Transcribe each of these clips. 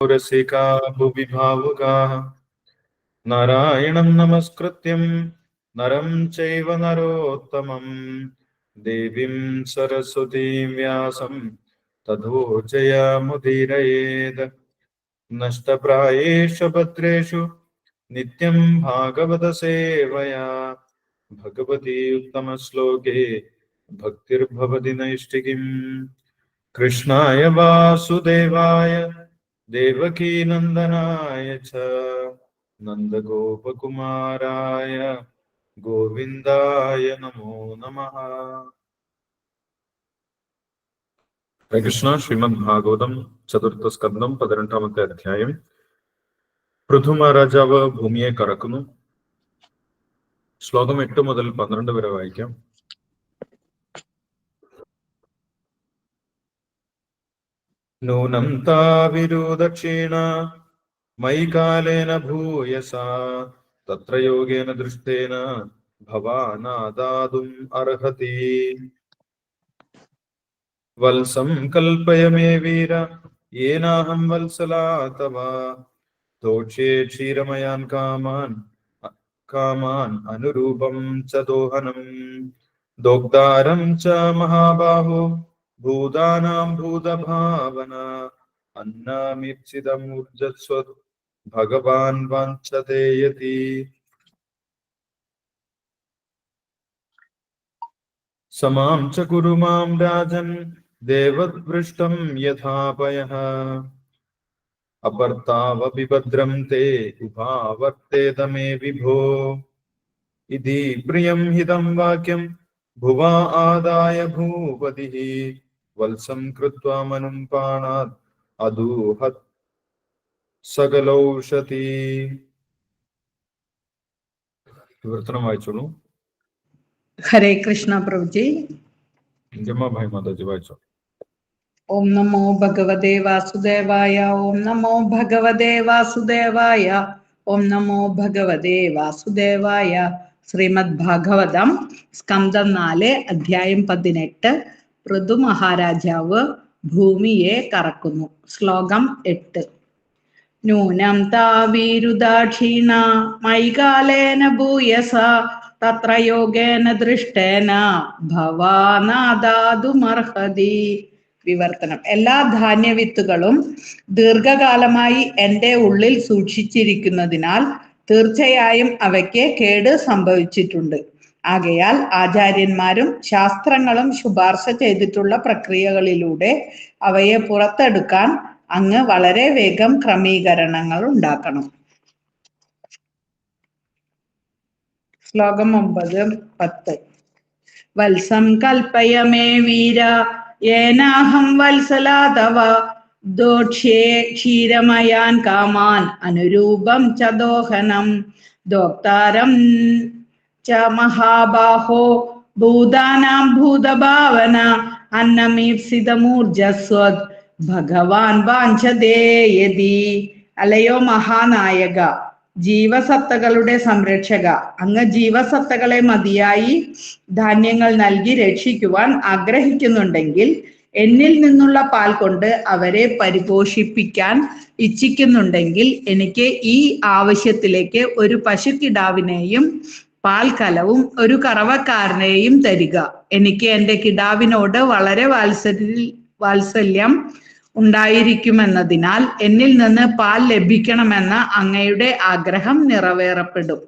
रसिका भुवि भावुकाः नारायणं नमस्कृत्यं नरं चैव नरोत्तमं देवीं सरस्वतीं व्यासं ततो जयमुदीरयेत् नष्टप्रायेषु भद्रेषु नित्यं भागवतसेवया भगवती उत्तमश्लोके भक्तिर्भवति नैष्टिकीम् कृष्णाय वासुदेवाय देवकीनन्दनाय च नन्दगोपकुमाराय गोविन्दाय नमो नमः കൃഷ്ണ ശ്രീമദ് ഭാഗവതം ചതുർത്ഥ സ്കന്ധം പതിനെട്ടാമത്തെ അധ്യായം പൃഥുമ രാജാവ് ഭൂമിയെ കറക്കുന്നു ശ്ലോകം എട്ട് മുതൽ പന്ത്രണ്ട് വരെ വായിക്കാം നൂനം താവിരുദക്ഷീണ. മയി കാലേന ഭൂയസാ. തത്ര യോഗേന ദൃഷ്ടേന. ഭവാനാദാതും അർഹതി. വത്സം കൽപ്പയ മേ വീര. യേനാഹം വത്സലാ തവ തോക്ഷ്യേ ക്ഷീരമയാൻ കാമാൻ കാമാൻ അനുരൂപം ച ദോഹനം. ദോഗ്ധാരം ച മഹാബാഹോ ഭൂതാനാം ഭൂതഭാവന അന്നാമിപ്സിതമൂർജസ്വ ഭഗവാൻ വാഞ്ചതേയതി സമാം ച കുരു മാം രാജൻ ദേവവൃഷ്ടം യഥാപയഃ അപർത്താവപി ഭദ്രം തേ ഉപാവർത്തേത മേ വിഭോ ഇതി പ്രിയം ഹിതം വാക്യം ഭുവാ ആദായ ഭൂപതിഃ വത്സം കൃത്വാ മനും പാണാത് അദൂഹത് സകലൗഷധി വിവർത്തനം വായിച്ചോളൂ ഹരേ കൃഷ്ണ പ്രഭുജി ജമ്മാഭായ് മാതാജി വായിച്ചോ ഓം നമോ ഭഗവതേ വാസുദേവായ ഓം നമോ ഭഗവതേ വാസുദേവായ ഓം നമോ ഭഗവതേ വാസുദേവായ ശ്രീമദ് ഭാഗവതം സ്കന്ധം നാല് അധ്യായം പതിനെട്ട് പൃഥു മഹാരാജാവ് ഭൂമിയെ കറക്കുന്നു. ശ്ലോകം എട്ട്. നൂനം താവീരുദാക്ഷീണ മൈകാലേന ഭൂയസ തത്ര യോഗേന ദൃഷ്ടേന ഭവാനാദാതുമർഹതി. വിവർത്തനം. എല്ലാ ധാന്യവിത്തുകളും ദീർഘകാലമായി എന്റെ ഉള്ളിൽ സൂക്ഷിച്ചിരിക്കുന്നതിനാൽ തീർച്ചയായും അവയ്ക്ക് കേട് സംഭവിച്ചിട്ടുണ്ട്. ആകയാൽ ആചാര്യന്മാരും ശാസ്ത്രങ്ങളും ശുപാർശ ചെയ്തിട്ടുള്ള പ്രക്രിയകളിലൂടെ അവയെ പുറത്തെടുക്കാൻ അങ്ങ് വളരെ വേഗം ക്രമീകരണങ്ങൾ ഉണ്ടാക്കണം. ശ്ലോകം ഒമ്പത് പത്ത്. വത്സം കൽപ്പയമേ വീര ഏനാഹം വത്സലാ തവ ദോക്ഷ്യേ ക്ഷീരമയാൻ കാമാൻ അനുരൂപം ചദോഹനം ദോക്താരം ച മഹാബാഹോ ഭൂതാനാം ഭൂതഭാവന അന്നമീപ്സിതമൂർജസ്വത് ഭഗവാൻ വാഞ്ചതേയതി അലയോ മഹാനായക ജീവസത്തകളുടെ സംരക്ഷക അങ്ങ് ജീവസത്തകളെ മതിയായി ധാന്യങ്ങൾ നൽകി രക്ഷിക്കുവാൻ ആഗ്രഹിക്കുന്നുണ്ടെങ്കിൽ എന്നിൽ നിന്നുള്ള പാൽ കൊണ്ട് അവരെ പരിപോഷിപ്പിക്കാൻ ഇച്ഛിക്കുന്നുണ്ടെങ്കിൽ എനിക്ക് ഈ ആവശ്യത്തിലേക്ക് ഒരു പശുക്കിടാവിനെയും പാൽക്കലവും ഒരു കറവക്കാരനെയും തരിക. എനിക്ക് എന്റെ കിടാവിനോട് വളരെ വാത്സല്യ വാത്സല്യം ഉണ്ടായിരിക്കുമെന്നതിനാൽ എന്നിൽ നിന്ന് പാൽ ലഭിക്കണമെന്ന അങ്ങയുടെ ആഗ്രഹം നിറവേറപ്പെടും.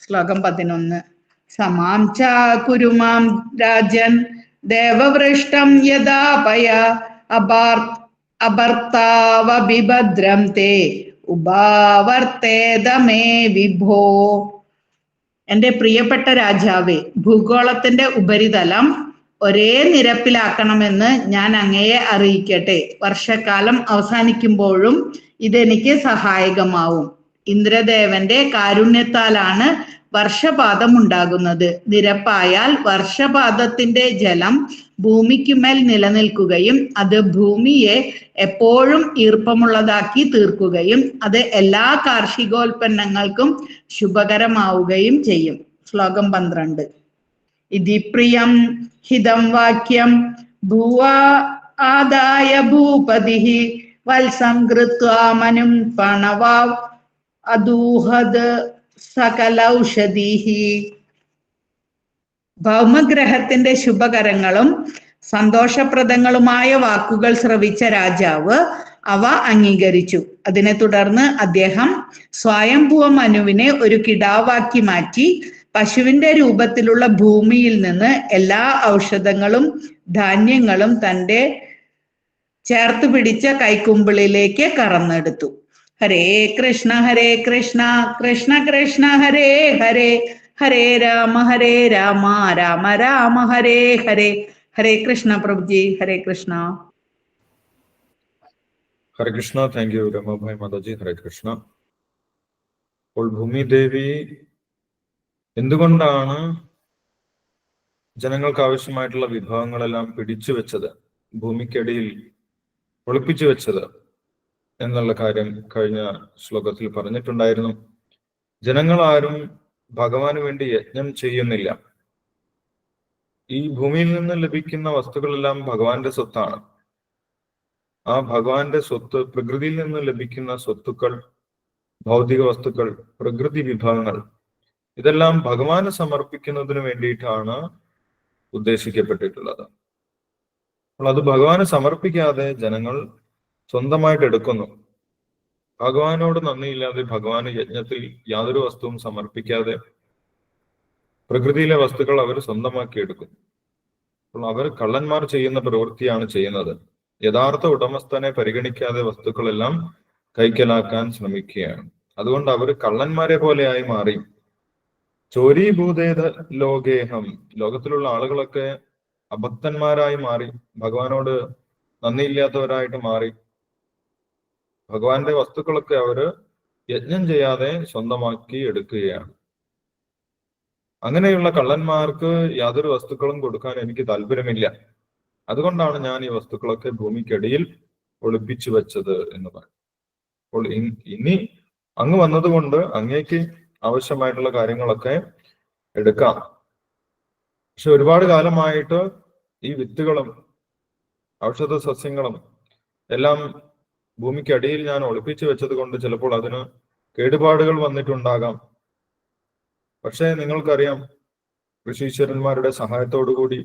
ശ്ലോകം പതിനൊന്ന്. സമാം ചാ കുരുമാം രാജൻ ദേവവൃഷ്ടം യഥാപയ അപാർ അഭർത്താവഭിഭദ്രം തേ. ഉപാവർത്തേതമേ വിഭോ. എന്റെ പ്രിയപ്പെട്ട രാജാവേ ഭൂഗോളത്തിന്റെ ഉപരിതലം ഒരേ നിരപ്പിലാക്കണമെന്ന് ഞാൻ അങ്ങയെ അറിയിക്കട്ടെ. വർഷക്കാലം അവസാനിക്കുമ്പോഴും ഇതെനിക്ക് സഹായകമാവും. ഇന്ദ്രദേവന്റെ കാരുണ്യത്താലാണ് വർഷപാതം ഉണ്ടാകുന്നത് നിരപ്പായാൽ വർഷപാതത്തിന്റെ ജലം ഭൂമിക്കുമേൽ നിലനിൽക്കുകയും അത് ഭൂമിയെ എപ്പോഴും ഈർപ്പമുള്ളതാക്കി തീർക്കുകയും അത് എല്ലാ കാർഷികോൽപ്പന്നങ്ങൾക്കും ശുഭകരമാവുകയും ചെയ്യും. ശ്ലോകം പന്ത്രണ്ട്. ഇതി പ്രിയം ഹിതം വാക്യം ഭൂവാ ആദായ ഭൂപതി വത്സം കൃത്വാമനും പണവാ അദൂഹത് സകലൗഷധീഹി. ഭൗമഗ്രഹത്തിന്റെ ശുഭകരങ്ങളും സന്തോഷപ്രദങ്ങളുമായ വാക്കുകൾ ശ്രവിച്ച രാജാവ് അവ അംഗീകരിച്ചു. അതിനെ തുടർന്ന് അദ്ദേഹം സ്വയംഭൂവ മനുവിനെ ഒരു കിടാവാക്കി മാറ്റി പശുവിന്റെ രൂപത്തിലുള്ള ഭൂമിയിൽ നിന്ന് എല്ലാ ഔഷധങ്ങളും ധാന്യങ്ങളും തന്റെ ചേർത്ത് പിടിച്ച കൈക്കുമ്പിളിലേക്ക് കറന്നെടുത്തു. ഹരേ കൃഷ്ണ ഹരേ കൃഷ്ണ കൃഷ്ണ കൃഷ്ണ ഹരേ ഹരേ. ഹരേ രാമ ഹരേ രാമ രാമ രാമ ഹരേ ഹരേ. ഹരേ കൃഷ്ണ പ്രഭുജി ഹരേ കൃഷ്ണ. Hare Krishna thank you Ramabai Mataji. ഹരേ കൃഷ്ണ. അപ്പോൾ ഭൂമി ദേവി എന്തുകൊണ്ടാണ് ജനങ്ങൾക്ക് ആവശ്യമായിട്ടുള്ള വിഭവങ്ങളെല്ലാം പിടിച്ചു വെച്ചത്? ഭൂമിക്കടിയിൽ ഒളിപ്പിച്ചു വെച്ചത്? എന്നുള്ള കാര്യം കഴിഞ്ഞ ശ്ലോകത്തിൽ പറഞ്ഞിട്ടുണ്ടായിരുന്നു. ജനങ്ങൾ ആരും ഭഗവാന് വേണ്ടി യജ്ഞം ചെയ്യുന്നില്ല. ഈ ഭൂമിയിൽ നിന്ന് ലഭിക്കുന്ന വസ്തുക്കളെല്ലാം ഭഗവാന്റെ സ്വത്താണ്. ആ ഭഗവാന്റെ സ്വത്ത് പ്രകൃതിയിൽ നിന്ന് ലഭിക്കുന്ന സ്വത്തുക്കൾ ഭൗതിക വസ്തുക്കൾ പ്രകൃതി വിഭവങ്ങൾ ഇതെല്ലാം ഭഗവാന് സമർപ്പിക്കുന്നതിന് വേണ്ടിയിട്ടാണ് ഉദ്ദേശിക്കപ്പെട്ടിട്ടുള്ളത്. അപ്പോൾ അത് ഭഗവാന് സമർപ്പിക്കാതെ ജനങ്ങൾ സ്വന്തമായിട്ട് എടുക്കുന്നു. ഭഗവാനോട് നന്ദിയില്ലാതെ ഭഗവാന് യജ്ഞത്തിൽ യാതൊരു വസ്തുവും സമർപ്പിക്കാതെ പ്രകൃതിയിലെ വസ്തുക്കൾ അവർ സ്വന്തമാക്കി എടുക്കുന്നു. അപ്പോൾ അവർ കള്ളന്മാർ ചെയ്യുന്ന പ്രവൃത്തിയാണ് ചെയ്യുന്നത്. യഥാർത്ഥ ഉടമസ്ഥനെ പരിഗണിക്കാതെ വസ്തുക്കളെല്ലാം കൈക്കലാക്കാൻ ശ്രമിക്കുകയാണ്. അതുകൊണ്ട് അവർ കള്ളന്മാരെ പോലെയായി മാറി. ചോരി ചോരീഭൂതേത ലോകേഹം. ലോകത്തിലുള്ള ആളുകളൊക്കെ അഭക്തന്മാരായി മാറി. ഭഗവാനോട് നന്ദിയില്ലാത്തവരായിട്ട് മാറി. ഭഗവാന്റെ വസ്തുക്കളൊക്കെ അവർ യജ്ഞം ചെയ്യാതെ സ്വന്തമാക്കി എടുക്കുകയാണ്. അങ്ങനെയുള്ള കള്ളന്മാർക്ക് യാതൊരു വസ്തുക്കളും കൊടുക്കാൻ എനിക്ക് താല്പര്യമില്ല. അതുകൊണ്ടാണ് ഞാൻ ഈ വസ്തുക്കളൊക്കെ ഭൂമിക്കടിയിൽ ഒളിപ്പിച്ചു വെച്ചത് എന്ന് പറയും അപ്പോൾ ഇനി അങ്ങ് വന്നതുകൊണ്ട് അങ്ങേക്ക് ആവശ്യമായിട്ടുള്ള കാര്യങ്ങളൊക്കെ എടുക്കാം. പക്ഷെ ഒരുപാട് കാലമായിട്ട് ഈ വിത്തുകളും ഔഷധ സസ്യങ്ങളും എല്ലാം ഭൂമിക്കടിയിൽ ഞാൻ ഒളിപ്പിച്ചു വെച്ചത് കൊണ്ട് ചിലപ്പോൾ അതിന് കേടുപാടുകൾ വന്നിട്ടുണ്ടാകാം. പക്ഷേ നിങ്ങൾക്കറിയാം കൃഷീശ്വരന്മാരുടെ കൂടി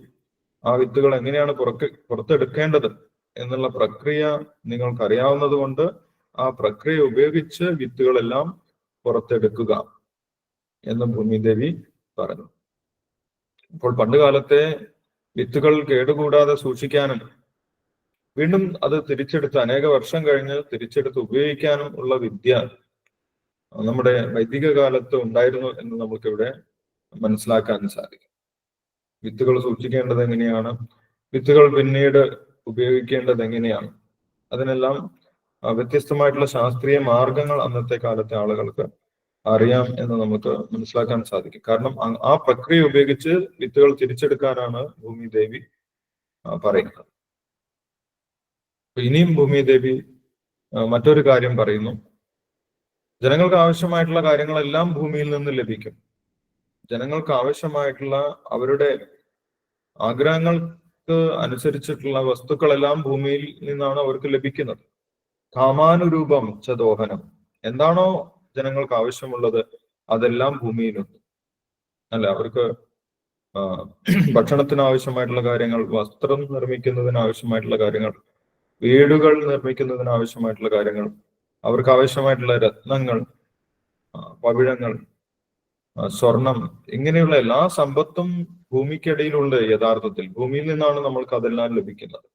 ആ വിത്തുകൾ എങ്ങനെയാണ് പുറക്ക് പുറത്തെടുക്കേണ്ടത് എന്നുള്ള പ്രക്രിയ നിങ്ങൾക്കറിയാവുന്നത് കൊണ്ട് ആ പ്രക്രിയ ഉപയോഗിച്ച് വിത്തുകളെല്ലാം പുറത്തെടുക്കുക എന്ന് ഭൂമിദേവി പറഞ്ഞു. അപ്പോൾ പണ്ടുകാലത്തെ വിത്തുകൾ കേടുകൂടാതെ സൂക്ഷിക്കാനും വീണ്ടും അത് തിരിച്ചെടുത്ത് അനേക വർഷം കഴിഞ്ഞ് തിരിച്ചെടുത്ത് ഉപയോഗിക്കാനും ഉള്ള വിദ്യ നമ്മുടെ വൈദിക കാലത്ത് ഉണ്ടായിരുന്നു എന്ന് നമുക്കിവിടെ മനസ്സിലാക്കാൻ സാധിക്കും. വിത്തുകൾ സൂക്ഷിക്കേണ്ടത് എങ്ങനെയാണ്? വിത്തുകൾ പിന്നീട് ഉപയോഗിക്കേണ്ടത് എങ്ങനെയാണ്? അതിനെല്ലാം വ്യത്യസ്തമായിട്ടുള്ള ശാസ്ത്രീയ മാർഗങ്ങൾ അന്നത്തെ കാലത്തെ ആളുകൾക്ക് അറിയാം എന്ന് നമുക്ക് മനസ്സിലാക്കാൻ സാധിക്കും. കാരണം ആ പ്രക്രിയ ഉപയോഗിച്ച് വിത്തുകൾ തിരിച്ചെടുക്കാനാണ് ഭൂമി ദേവി പറയുന്നത്. ഇനിയും ഭൂമി ദേവി മറ്റൊരു കാര്യം പറയുന്നു. ജനങ്ങൾക്ക് ആവശ്യമായിട്ടുള്ള കാര്യങ്ങളെല്ലാം ഭൂമിയിൽ നിന്ന് ലഭിക്കും. ജനങ്ങൾക്ക് ആവശ്യമായിട്ടുള്ള അവരുടെ ആഗ്രഹങ്ങൾക്ക് അനുസരിച്ചിട്ടുള്ള വസ്തുക്കളെല്ലാം ഭൂമിയിൽ നിന്നാണ് അവർക്ക് ലഭിക്കുന്നത്. കാമാനുരൂപം ചദോഹനം എന്താണോ ജനങ്ങൾക്ക് ആവശ്യമുള്ളത് അതെല്ലാം ഭൂമിയിലുണ്ട്. അല്ല അവർക്ക് ഭക്ഷണത്തിന് ആവശ്യമായിട്ടുള്ള കാര്യങ്ങൾ വസ്ത്രം നിർമ്മിക്കുന്നതിന് ആവശ്യമായിട്ടുള്ള കാര്യങ്ങൾ വീടുകൾ നിർമ്മിക്കുന്നതിന് ആവശ്യമായിട്ടുള്ള കാര്യങ്ങൾ അവർക്ക് ആവശ്യമായിട്ടുള്ള രത്നങ്ങൾ പവിഴങ്ങൾ സ്വർണം ഇങ്ങനെയുള്ള എല്ലാ സമ്പത്തും ഭൂമിക്കിടയിലുണ്ട് യഥാർത്ഥത്തിൽ. ഭൂമിയിൽ നിന്നാണ് നമ്മൾക്ക് അതെല്ലാം ലഭിക്കുന്നത്.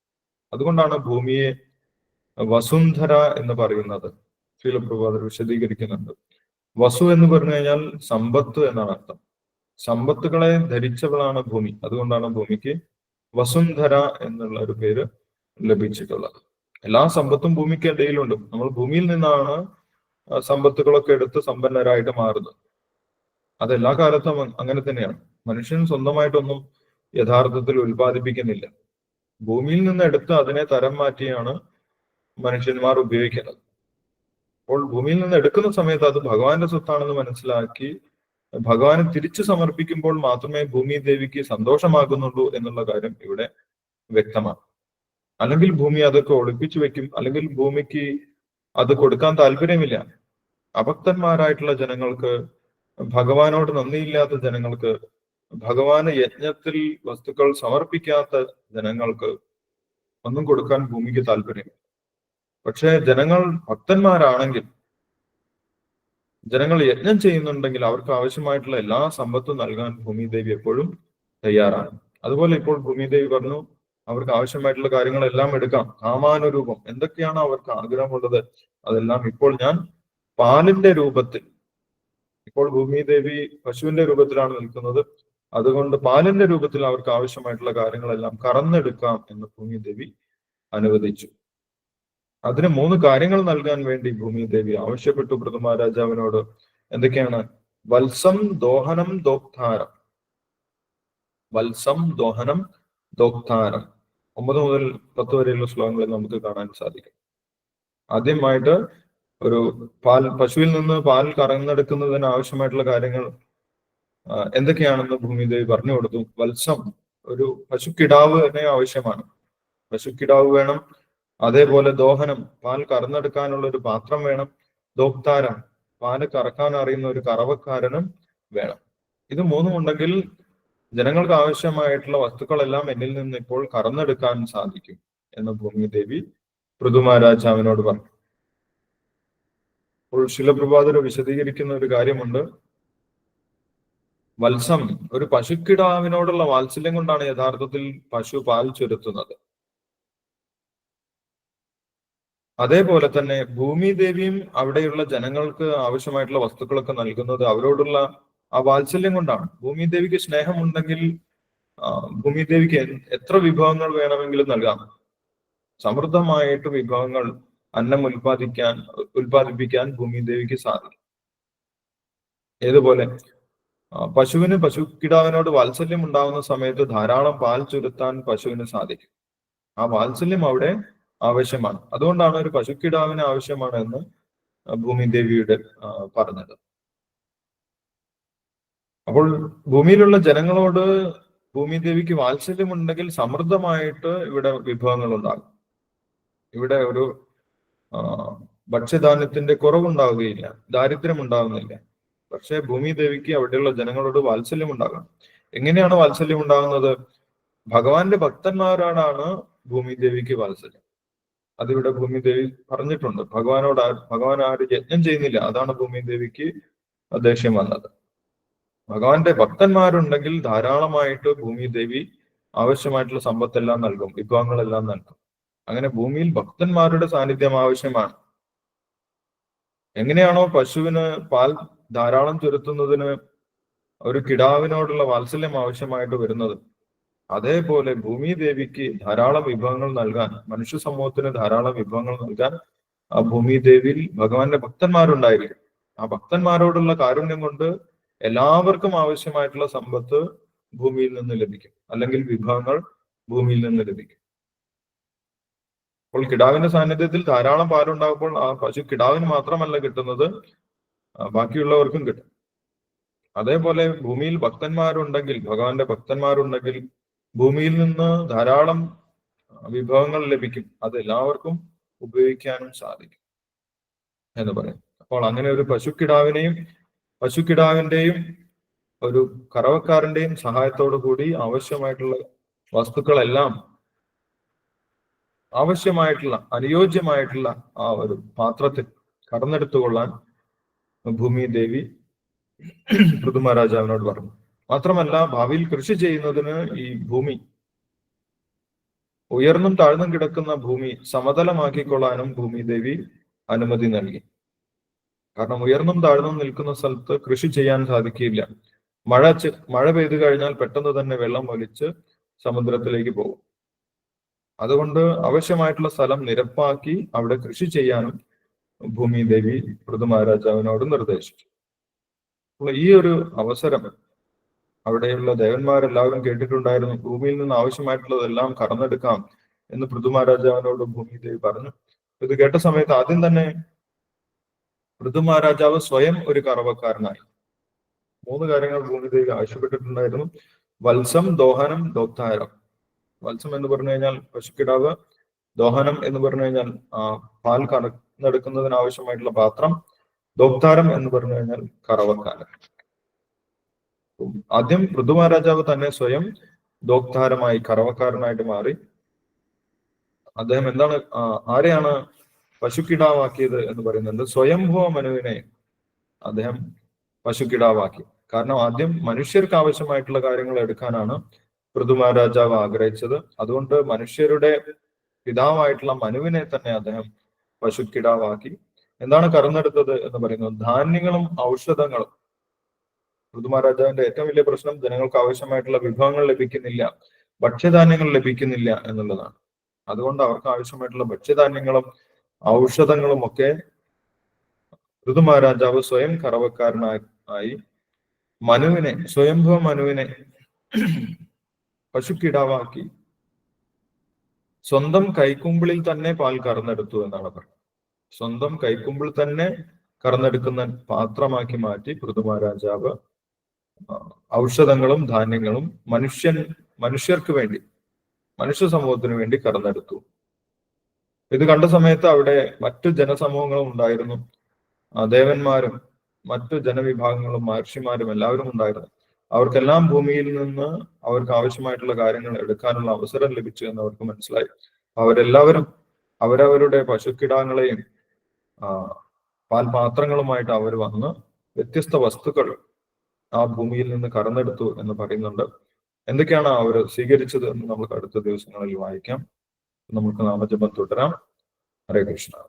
അതുകൊണ്ടാണ് ഭൂമിയെ വസുന്ധര എന്ന് പറയുന്നത്. ശീലപ്രഭാതർ വിശദീകരിക്കുന്നുണ്ട്. വസു എന്ന് പറഞ്ഞു കഴിഞ്ഞാൽ സമ്പത്ത് എന്നാണ് അർത്ഥം. സമ്പത്തുകളെ ധരിച്ചവളാണ് ഭൂമി. അതുകൊണ്ടാണ് ഭൂമിക്ക് വസുന്ധര എന്നുള്ള ഒരു പേര് ലഭിച്ചിട്ടുള്ളത്. എല്ലാ സമ്പത്തും ഭൂമിക്ക് ഇടയിലുണ്ട്. നമ്മൾ ഭൂമിയിൽ നിന്നാണ് സമ്പത്തുകളൊക്കെ എടുത്ത് സമ്പന്നരായിട്ട് മാറുന്നത്. അതെല്ലാ കാലത്തും അങ്ങനെ തന്നെയാണ്. മനുഷ്യൻ സ്വന്തമായിട്ടൊന്നും യഥാർത്ഥത്തിൽ ഉൽപ്പാദിപ്പിക്കുന്നില്ല. ഭൂമിയിൽ നിന്ന് എടുത്ത് അതിനെ തരം മാറ്റിയാണ് മനുഷ്യന്മാർ ഉപയോഗിക്കുന്നത്. അപ്പോൾ ഭൂമിയിൽ നിന്ന് എടുക്കുന്ന സമയത്ത് അത് ഭഗവാന്റെ സ്വത്താണെന്ന് മനസ്സിലാക്കി ഭഗവാനെ തിരിച്ചു സമർപ്പിക്കുമ്പോൾ മാത്രമേ ഭൂമി ദേവിക്ക് സന്തോഷമാകുന്നുള്ളൂ എന്നുള്ള കാര്യം ഇവിടെ വ്യക്തമാണ്. അല്ലെങ്കിൽ ഭൂമി അതൊക്കെ ഒളിപ്പിച്ചു വെക്കും അല്ലെങ്കിൽ ഭൂമിക്ക് അത് കൊടുക്കാൻ താല്പര്യമില്ല. അഭക്തന്മാരായിട്ടുള്ള ജനങ്ങൾക്ക് ഭഗവാനോട് നന്ദിയില്ലാത്ത ജനങ്ങൾക്ക് ഭഗവാന് യജ്ഞത്തിൽ വസ്തുക്കൾ സമർപ്പിക്കാത്ത ജനങ്ങൾക്ക് ഒന്നും കൊടുക്കാൻ ഭൂമിക്ക് താല്പര്യം പക്ഷേ ജനങ്ങൾ ഭക്തന്മാരാണെങ്കിൽ ജനങ്ങൾ യജ്ഞം ചെയ്യുന്നുണ്ടെങ്കിൽ അവർക്ക് ആവശ്യമായിട്ടുള്ള എല്ലാ സമ്പത്തും നൽകാൻ ഭൂമിദേവി എപ്പോഴും തയ്യാറാണ്. അതുപോലെ ഇപ്പോൾ ഭൂമിദേവി പറഞ്ഞു അവർക്ക് ആവശ്യമായിട്ടുള്ള കാര്യങ്ങളെല്ലാം എടുക്കാം. കാമാനുരൂപം എന്തൊക്കെയാണ് അവർക്ക് ആഗ്രഹമുള്ളത് അതെല്ലാം ഇപ്പോൾ ഞാൻ പാലിന്റെ രൂപത്തിൽ ഇപ്പോൾ ഭൂമിദേവി പശുവിന്റെ രൂപത്തിലാണ് നിൽക്കുന്നത്. അതുകൊണ്ട് പാലിന്റെ രൂപത്തിൽ അവർക്ക് ആവശ്യമായിട്ടുള്ള കാര്യങ്ങളെല്ലാം കറന്നെടുക്കാം എന്ന് ഭൂമിദേവി അനുവദിച്ചു. അതിന് മൂന്ന് കാര്യങ്ങൾ നൽകാൻ വേണ്ടി ഭൂമിദേവി ആവശ്യപ്പെട്ടു. പ്രഥമ രാജാവിനോട് എന്തൊക്കെയാണ്? വത്സം ദോഹനം ദോക്താരം. വത്സം ദോഹനം ദോക്താരം. ഒമ്പത് മുതൽ പത്ത് വരെയുള്ള ശ്ലോകങ്ങളിൽ നമുക്ക് കാണാൻ സാധിക്കും. ആദ്യമായിട്ട് ഒരു പാൽ പശുവിൽ നിന്ന് പാൽ കറന്നെടുക്കുന്നതിന് ആവശ്യമായിട്ടുള്ള കാര്യങ്ങൾ എന്തൊക്കെയാണെന്ന് ഭൂമിദേവി പറഞ്ഞു കൊടുത്തു. വത്സം ഒരു പശുക്കിടാവ് തന്നെ ആവശ്യമാണ്. പശുക്കിടാവ് വേണം അതേപോലെ ദോഹനം പാൽ കറന്നെടുക്കാനുള്ള ഒരു പാത്രം വേണം ദോക്താരം പാൽ കറക്കാൻ അറിയുന്ന ഒരു കറവക്കാരനും വേണം. ഇത് മൂന്നും ഉണ്ടെങ്കിൽ ജനങ്ങൾക്ക് ആവശ്യമായിട്ടുള്ള വസ്തുക്കളെല്ലാം എന്നിൽ നിന്ന് ഇപ്പോൾ കറന്നെടുക്കാൻ സാധിക്കും എന്ന് ഭൂമിദേവി പൃഥുമാരാജാവിനോട് പറഞ്ഞു. അപ്പോൾ ശിലപ്രഭാതർ വിശദീകരിക്കുന്ന ഒരു കാര്യമുണ്ട്. വത്സം ഒരു പശുക്കിടാവിനോടുള്ള വാത്സല്യം കൊണ്ടാണ് യഥാർത്ഥത്തിൽ പശു പാൽ ചുരുത്തുന്നത്. അതേപോലെ തന്നെ ഭൂമിദേവിയും അവിടെയുള്ള ജനങ്ങൾക്ക് ആവശ്യമായിട്ടുള്ള വസ്തുക്കളൊക്കെ നൽകുന്നത് അവരോടുള്ള ആ വാത്സല്യം കൊണ്ടാണ്. ഭൂമി ദേവിക്ക് സ്നേഹമുണ്ടെങ്കിൽ ഭൂമി ഭൂമിദേവിക്ക് എ- എത്ര വിഭവങ്ങൾ വേണമെങ്കിലും നൽകാം. സമൃദ്ധമായിട്ട് വിഭവങ്ങൾ അന്നം ഉൽപ്പാദിക്കാൻ ഉൽപ്പാദിപ്പിക്കാൻ ഭൂമിദേവിക്ക് സാധിക്കും. ഏതുപോലെ? പശുവിന് പശുവിന് പശുക്കിടാവിനോട് വാത്സല്യം ഉണ്ടാകുന്ന സമയത്ത് ധാരാളം പാൽ ചുരുത്താൻ പശുവിന് സാധിക്കും. ആ വാത്സല്യം അവിടെ ആവശ്യമാണ്. അതുകൊണ്ടാണ് ഒരു പശുക്കിടാവിന് ആവശ്യമാണ് എന്ന് ഭൂമി ദേവിയുടെ പറഞ്ഞത്. അപ്പോൾ ഭൂമിയിലുള്ള ജനങ്ങളോട് ഭൂമി ദേവിക്ക് വാത്സല്യമുണ്ടെങ്കിൽ സമൃദ്ധമായിട്ട് ഇവിടെ വിഭവങ്ങൾ ഉണ്ടാകും ഇവിടെ ഒരു ഭക്ഷ്യധാന്യത്തിന്റെ കുറവുണ്ടാവുകയില്ല ദാരിദ്ര്യം ഉണ്ടാകുന്നില്ല പക്ഷേ ഭൂമിദേവിക്ക് അവിടെയുള്ള ജനങ്ങളോട് വാത്സല്യം ഉണ്ടാകണം എങ്ങനെയാണ് വാത്സല്യം ഉണ്ടാകുന്നത് ഭഗവാന്റെ ഭക്തന്മാരോടാണ് ഭൂമിദേവിക്ക് വാത്സല്യം. അതിവിടെ ഭൂമി ദേവി പറഞ്ഞിട്ടുണ്ട്. ഭഗവാനോട് ഭഗവാൻ ആര് യജ്ഞം ചെയ്യുന്നില്ല. അതാണ് ഭൂമി ദേവിക്ക് ദേഷ്യം വന്നത്. ഭഗവാന്റെ ഭക്തന്മാരുണ്ടെങ്കിൽ ധാരാളമായിട്ട് ഭൂമി ദേവി ആവശ്യമായിട്ടുള്ള സമ്പത്തെല്ലാം നൽകും വിഭവങ്ങളെല്ലാം നൽകും. അങ്ങനെ ഭൂമിയിൽ ഭക്തന്മാരുടെ സാന്നിധ്യം ആവശ്യമാണ്. എങ്ങനെയാണോ പശുവിന് പാൽ ധാരാളം ചുരുത്തുന്നതിന് ഒരു കിടാവിനോടുള്ള വാത്സല്യം ആവശ്യമായിട്ട് വരുന്നത്. അതേപോലെ ഭൂമി ദേവിക്ക് ധാരാളം വിഭവങ്ങൾ നൽകാൻ മനുഷ്യ സമൂഹത്തിന് ധാരാളം വിഭവങ്ങൾ നൽകാൻ ആ ഭൂമി ദേവിയിൽ ഭഗവാന്റെ ഭക്തന്മാരുണ്ടായിരിക്കും. ആ ഭക്തന്മാരോടുള്ള കാരുണ്യം കൊണ്ട് എല്ലാവർക്കും ആവശ്യമായിട്ടുള്ള സമ്പത്ത് ഭൂമിയിൽ നിന്ന് ലഭിക്കും. അല്ലെങ്കിൽ വിഭവങ്ങൾ ഭൂമിയിൽ നിന്ന് ലഭിക്കും. അപ്പോൾ കിടാവിന്റെ സാന്നിധ്യത്തിൽ ധാരാളം പാലുണ്ടാകുമ്പോൾ ആ പശു കിടാവിന് മാത്രമല്ല കിട്ടുന്നത് ബാക്കിയുള്ളവർക്കും കിട്ടും. അതേപോലെ ഭൂമിയിൽ ഭക്തന്മാരുണ്ടെങ്കിൽ ഭഗവാന്റെ ഭക്തന്മാരുണ്ടെങ്കിൽ ഭൂമിയിൽ നിന്ന് ധാരാളം വിഭവങ്ങൾ ലഭിക്കും. അത് എല്ലാവർക്കും ഉപയോഗിക്കാനും സാധിക്കും എന്ന് പറയും. അപ്പോൾ അങ്ങനെ ഒരു പശുക്കിടാവിനെയും പശുക്കിടാവിന്റെയും ഒരു കറവക്കാരന്റെയും സഹായത്തോടു കൂടി ആവശ്യമായിട്ടുള്ള വസ്തുക്കളെല്ലാം ആവശ്യമായിട്ടുള്ള അനുയോജ്യമായിട്ടുള്ള ആ ഒരു പാത്രത്തിൽ കടന്നെടുത്തുകൊള്ളാൻ ഭൂമി ദേവി പൃഥുമ രാജാവിനോട് പറഞ്ഞു. മാത്രമല്ല ഭാവിയിൽ കൃഷി ചെയ്യുന്നതിന് ഈ ഭൂമി ഉയർന്നും താഴ്ന്നും കിടക്കുന്ന ഭൂമി സമതലമാക്കിക്കൊള്ളാനും ഭൂമി ദേവി അനുമതി നൽകി. കാരണം ഉയർന്നും താഴ്ന്നും നിൽക്കുന്ന സ്ഥലത്ത് കൃഷി ചെയ്യാൻ സാധിക്കില്ല മഴ മഴ പെയ്തു കഴിഞ്ഞാൽ പെട്ടെന്ന് തന്നെ വെള്ളം വലിച്ച് സമുദ്രത്തിലേക്ക് പോകും. അതുകൊണ്ട് ആവശ്യമായിട്ടുള്ള സ്ഥലം നിരപ്പാക്കി അവിടെ കൃഷി ചെയ്യാനും ഭൂമി ദേവി പൃഥു മഹാരാജാവിനോട് നിർദ്ദേശിച്ചു. അപ്പോൾ ഈ ഒരു അവസരം അവിടെയുള്ള ദേവന്മാരെല്ലാവരും കേട്ടിട്ടുണ്ടായിരുന്നു. ഭൂമിയിൽ നിന്ന് ആവശ്യമായിട്ടുള്ളതെല്ലാം കടന്നെടുക്കാം എന്ന് പൃഥു മഹാരാജാവിനോട് ഭൂമി ദേവി പറഞ്ഞു. ഇത് കേട്ട സമയത്ത് ആദ്യം തന്നെ പൃഥു മഹാരാജാവ് സ്വയം ഒരു കറവക്കാരനായി. മൂന്ന് കാര്യങ്ങൾ ഭൂമിദേവി ആവശ്യപ്പെട്ടിട്ടുണ്ടായിരുന്നു. വത്സം ദോഹനം ദോക്താരം. വത്സം എന്ന് പറഞ്ഞു കഴിഞ്ഞാൽ പശുക്കിടാവ് ദോഹനം എന്ന് പറഞ്ഞു കഴിഞ്ഞാൽ പാൽ കറന്നെടുക്കുന്നതിന് ആവശ്യമായിട്ടുള്ള പാത്രം ദോക്താരം എന്ന് പറഞ്ഞു കഴിഞ്ഞാൽ കറവക്കാരൻ. ആദ്യം പൃഥു മഹാരാജാവ് തന്നെ സ്വയം ദോക്താരമായി കറവക്കാരനായിട്ട് മാറി. അദ്ദേഹം എന്താണ് ആരെയാണ് പശുക്കിടാവാക്കിയത് എന്ന് പറയുന്നത് സ്വയംഭവ മനുവിനെ അദ്ദേഹം പശുക്കിടാവാക്കി. കാരണം ആദ്യം മനുഷ്യർക്ക് ആവശ്യമായിട്ടുള്ള കാര്യങ്ങൾ എടുക്കാനാണ് പൃഥു മഹാരാജാവ് ആഗ്രഹിച്ചത്. അതുകൊണ്ട് മനുഷ്യരുടെ പിതാവായിട്ടുള്ള മനുവിനെ തന്നെ അദ്ദേഹം പശുക്കിടാവാക്കി. എന്താണ് കറന്നെടുത്തത് എന്ന് പറയുന്നത്? ധാന്യങ്ങളും ഔഷധങ്ങളും. പൃഥുമഹാരാജാവിന്റെ ഏറ്റവും വലിയ പ്രശ്നം ജനങ്ങൾക്ക് ആവശ്യമായിട്ടുള്ള വിഭവങ്ങൾ ലഭിക്കുന്നില്ല ഭക്ഷ്യധാന്യങ്ങൾ ലഭിക്കുന്നില്ല എന്നുള്ളതാണ്. അതുകൊണ്ട് അവർക്ക് ആവശ്യമായിട്ടുള്ള ഭക്ഷ്യധാന്യങ്ങളും ഔഷധങ്ങളും ഒക്കെ ഋതു മഹാരാജാവ് സ്വയം കറവക്കാരനായി മനുവിനെ സ്വയംഭവ മനുവിനെ പശുക്കിടാവാക്കി. സ്വന്തം കൈക്കുമ്പിളിൽ തന്നെ പാൽ കറന്നെടുത്തു എന്നാണ് പറയുന്നത് സ്വന്തം കൈക്കുമ്പിൾ തന്നെ കറന്നെടുക്കുന്ന പാത്രമാക്കി മാറ്റി പൃഥു മഹാരാജാവ് ഔഷധങ്ങളും ധാന്യങ്ങളും മനുഷ്യൻ മനുഷ്യർക്ക് വേണ്ടി മനുഷ്യ സമൂഹത്തിന് വേണ്ടി കറന്നെടുത്തു. ഇത് കണ്ട സമയത്ത് അവിടെ മറ്റു ജനസമൂഹങ്ങളും ഉണ്ടായിരുന്നു. ദേവന്മാരും മറ്റു ജനവിഭാഗങ്ങളും മഹർഷിമാരും എല്ലാവരും ഉണ്ടായിരുന്നു. അവർക്കെല്ലാം ഭൂമിയിൽ നിന്ന് അവർക്ക് ആവശ്യമായിട്ടുള്ള കാര്യങ്ങൾ എടുക്കാനുള്ള അവസരം ലഭിച്ചു എന്ന് അവർക്ക് മനസ്സിലായി. അവരെല്ലാവരും അവരവരുടെ പശുക്കിടാങ്ങളെയും പാൽപാത്രങ്ങളുമായിട്ട് അവർ വന്ന് വ്യത്യസ്ത വസ്തുക്കൾ ആ ഭൂമിയിൽ നിന്ന് കറന്നെടുത്തു എന്ന് പറയുന്നുണ്ട്. എന്തൊക്കെയാണ് അവർ സ്വീകരിച്ചത് എന്ന് നമുക്ക് അടുത്ത ദിവസങ്ങളിൽ വായിക്കാം. നമുക്ക് നാമജപം തുടരാം. ഹരേ കൃഷ്ണ.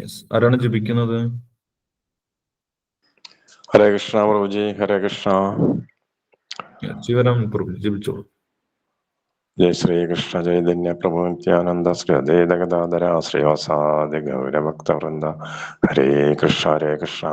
യെസ് ആരാണ് ജപിക്കുന്നത്? ഹരേ കൃഷ്ണ പ്രഭുജി ഹരേ കൃഷ്ണ. ജീവനം പ്രഭുജി ജപിച്ചോളൂ. ജയ ശ്രീകൃഷ്ണ ചൈതന്യ പ്രഭു നിത്യാനന്ദ ശ്രീ ഗൗരഭക്തവൃന്ദ ഹരേ കൃഷ്ണ ഹരേ കൃഷ്ണ.